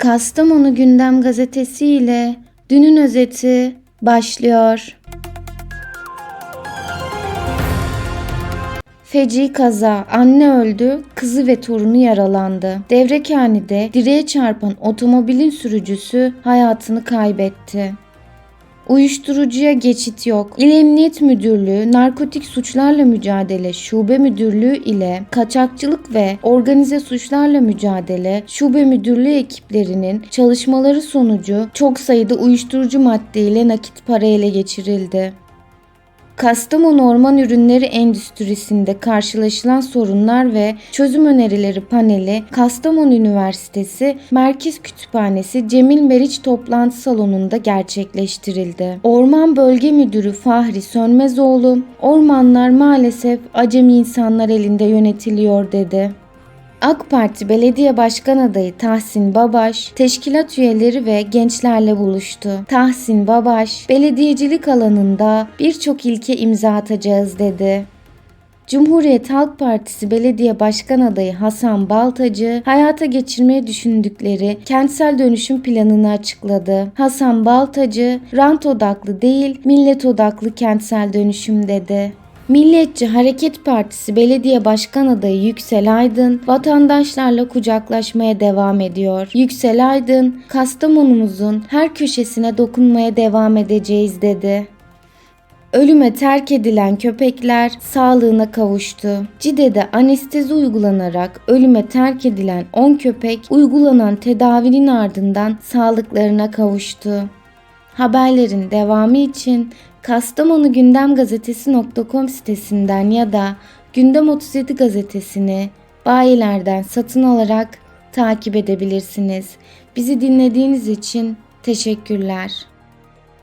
Kastamonu Gündem Gazetesi ile dünün özeti başlıyor. Feci kaza. Anne öldü, kızı ve torunu yaralandı. Devrekhanede direğe çarpan otomobilin sürücüsü hayatını kaybetti. Uyuşturucuya geçit yok. İl Emniyet Müdürlüğü Narkotik Suçlarla Mücadele Şube Müdürlüğü ile Kaçakçılık ve Organize Suçlarla Mücadele Şube Müdürlüğü ekiplerinin çalışmaları sonucu çok sayıda uyuşturucu madde ile nakit para ele geçirildi. Kastamonu Orman Ürünleri Endüstrisi'nde karşılaşılan sorunlar ve çözüm önerileri paneli Kastamonu Üniversitesi Merkez Kütüphanesi Cemil Meriç Toplantı Salonu'nda gerçekleştirildi. Orman Bölge Müdürü Fahri Sönmezoğlu, ormanlar maalesef acemi insanlar elinde yönetiliyor dedi. AK Parti Belediye Başkan Adayı Tahsin Babaş, teşkilat üyeleri ve gençlerle buluştu. Tahsin Babaş, belediyecilik alanında birçok ilke imza atacağız dedi. Cumhuriyet Halk Partisi Belediye Başkan Adayı Hasan Baltacı hayata geçirmeyi düşündükleri kentsel dönüşüm planını açıkladı. Hasan Baltacı, rant odaklı değil, millet odaklı kentsel dönüşüm dedi. Milliyetçi Hareket Partisi Belediye Başkan Adayı Yüksel Aydın vatandaşlarla kucaklaşmaya devam ediyor. Yüksel Aydın, Kastamonumuzun her köşesine dokunmaya devam edeceğiz dedi. Ölüme terk edilen köpekler sağlığına kavuştu. Cide'de anestezi uygulanarak ölüme terk edilen 10 köpek uygulanan tedavinin ardından sağlıklarına kavuştu. Haberlerin devamı için Kastamonu Gündem Gazetesi.com sitesinden ya da Gündem 37 gazetesini bayilerden satın alarak takip edebilirsiniz. Bizi dinlediğiniz için teşekkürler.